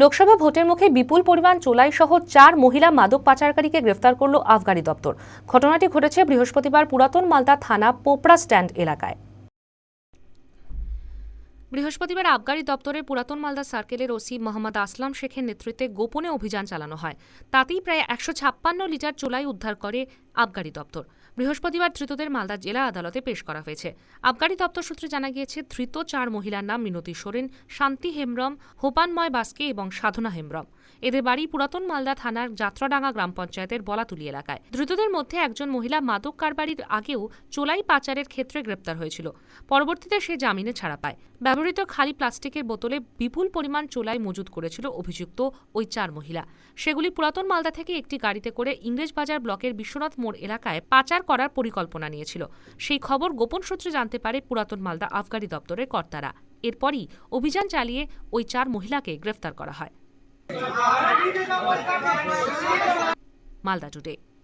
লোকসভা ভোটের মুখে বিপুল পরিমাণ চোলাই সহ চার মহিলা মাদক পাচারকারীকে গ্রেফতার করল আফগানি দপ্তর। ঘটনাটি ঘটেছে বৃহস্পতিবার পুরাতন মালদা থানা পোপড়া স্ট্যান্ড এলাকায়। বৃহস্পতিবার আবগারি দপ্তরের পুরাতন মালদা সার্কেলের ওসি মোহাম্মদ আসলাম শেখের নেতৃত্বে গোপনে অভিযান চালানো হয়। তাতেই প্রায় একশো ছাপ্পান্ন লিটার চোলাই উদ্ধার করে আবগারি দপ্তর। বৃহস্পতিবার ধৃতদের মালদা জেলা আদালতে পেশ করা হয়েছে। আবগারি দপ্তর সূত্রে জানা গিয়েছে, ধৃত চার মহিলার নাম মিনতি সোরেন, শান্তি হেমব্রম হোপানময় বাস্কে এবং সাধনা হেমব্রম। এদের বাড়ি পুরাতন মালদা থানার যাত্রাডাঙ্গা গ্রাম পঞ্চায়েতের বলাতুলি এলাকায়। ধৃতদের মধ্যে একজন মহিলা মাদক কারবারির আগেও চোলাই পাচারের ক্ষেত্রে গ্রেপ্তার হয়েছিল। পরবর্তীতে সে জামিনে ছাড়া পায়। ব্যবহৃত খালি প্লাস্টিকের বোতলে বিপুল পরিমাণ চোলাই মজুত করেছিল অভিযুক্ত ওই চার মহিলা। সেগুলি পুরাতন মালদা থেকে একটি গাড়িতে করে ইংরেজবাজার ব্লকের বিশ্বনাথ মোড় এলাকায় পাচার করার পরিকল্পনা নিয়েছিল। সেই খবর গোপন সূত্রে জানতে পারে পুরাতন মালদা আবগারি দপ্তরের কর্তারা। এরপরই অভিযান চালিয়ে ওই চার মহিলাকে গ্রেফতার করা হয়। মালদা টুডে